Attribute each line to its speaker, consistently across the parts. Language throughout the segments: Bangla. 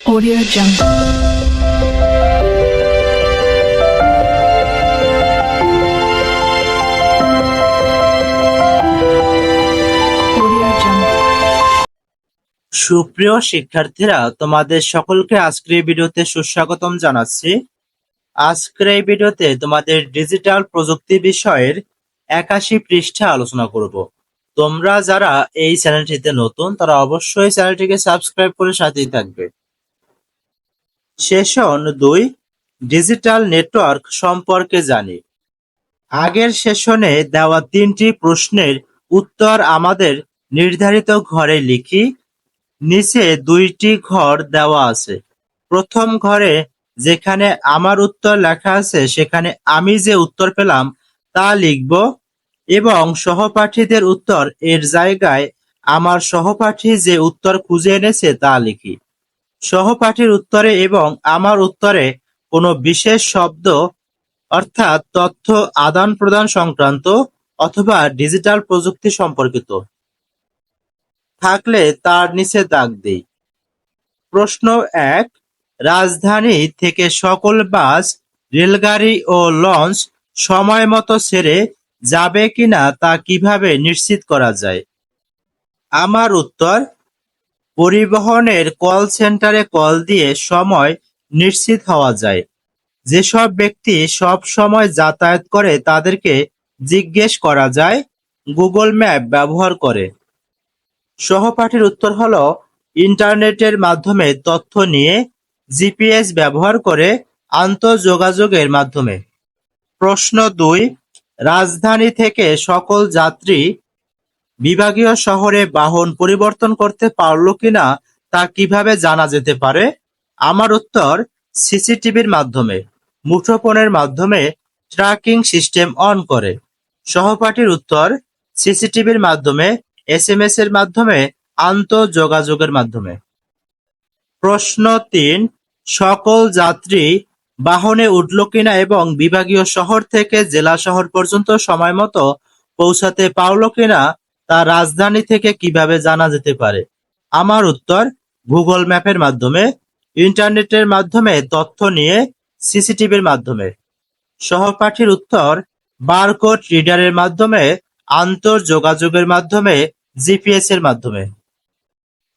Speaker 1: Audio Jungle.
Speaker 2: সুপ্রিয় শিক্ষার্থীরা, তোমাদের সকলকে আজকের এই ভিডিওতে সুস্বাগতম জানাচ্ছি। আজকের এই ভিডিওতে তোমাদের ডিজিটাল প্রযুক্তি বিষয়ের একাশি পৃষ্ঠা আলোচনা করব। তোমরা যারা এই চ্যানেলটিতে নতুন, তারা অবশ্যই চ্যানেলটিকে সাবস্ক্রাইব করে সাথেই থাকবে। সেশন দুই, ডিজিটাল নেটওয়ার্ক সম্পর্কে জানি। আগের সেশনে দেওয়া তিনটি প্রশ্নের উত্তর আমাদের নির্ধারিত ঘরে লিখি, নিচে দুইটি ঘর দেওয়া আছে। প্রথম ঘরে যেখানে আমার উত্তর লেখা আছে, সেখানে আমি যে উত্তর পেলাম তা লিখব এবং সহপাঠীদের উত্তর এর জায়গায় আমার সহপাঠী যে উত্তর খুঁজে এনেছে তা লিখি। সহপাঠীর উত্তরে এবং আমার উত্তরে কোনো বিশেষ শব্দ, অর্থাৎ তথ্য আদান প্রদান সংক্রান্ত অথবা ডিজিটাল প্রযুক্তি সম্পর্কিত। থাকলে তার নিচে দাগ দেই। প্রশ্ন এক, রাজধানী থেকে সকল বাস, রেলগাড়ি ও লঞ্চ সময় মতো ছেড়ে যাবে কিনা তা কীভাবে নিশ্চিত করা যায়? আমার উত্তর পরিবহনের কল সেন্টারে কল দিয়ে সময় নিশ্চিত হওয়া যায়। যেসব ব্যক্তি সব সময় যাতায়াত করে তাদেরকে জিজ্ঞেস করা যায়, গুগল ম্যাপ ব্যবহার করে। সহপাঠীর উত্তর হলো, ইন্টারনেটের মাধ্যমে তথ্য নিয়ে জিপিএস ব্যবহার করে আন্তঃযোগাযোগের মাধ্যমে। প্রশ্ন দুই, রাজধানী থেকে সকল যাত্রী বিভাগীয় শহরে বাহন পরিবর্তন করতে পারল কিনা তা কীভাবে জানা যেতে পারে? আমার উত্তর, সিসিটিভির মাধ্যমে, মুঠোফোনের মাধ্যমে ট্র্যাকিং সিস্টেম অন করে। সহপাঠীর উত্তর, সিসিটিভির মাধ্যমে এস এম এস এর মাধ্যমে আন্তঃযোগাযোগের মাধ্যমে। প্রশ্ন তিন, সকল যাত্রী বাহনে উঠল কিনা এবং বিভাগীয় শহর থেকে জেলা শহর পর্যন্ত সময় মতো পৌঁছাতে পারল কিনা তা রাজধানী থেকে কীভাবে জানা যেতে পারে? আমার উত্তর গুগল ম্যাপের মাধ্যমে, ইন্টারনেটের মাধ্যমে তথ্য নিয়ে সিসিটিভির মাধ্যমে। সহপাঠীর উত্তর, বারকোড রিডারের মাধ্যমে আন্তঃযোগাযোগের মাধ্যমে জিপিএস এর মাধ্যমে।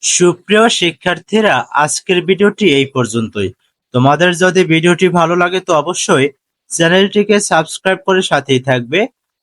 Speaker 2: সুপ্রিয় শিক্ষার্থীরা, আজকের ভিডিওটি এই পর্যন্তই। তোমাদের যদি ভিডিওটি ভালো লাগে তো অবশ্যই চ্যানেলটিকে সাবস্ক্রাইব করে সাথেই থাকবে।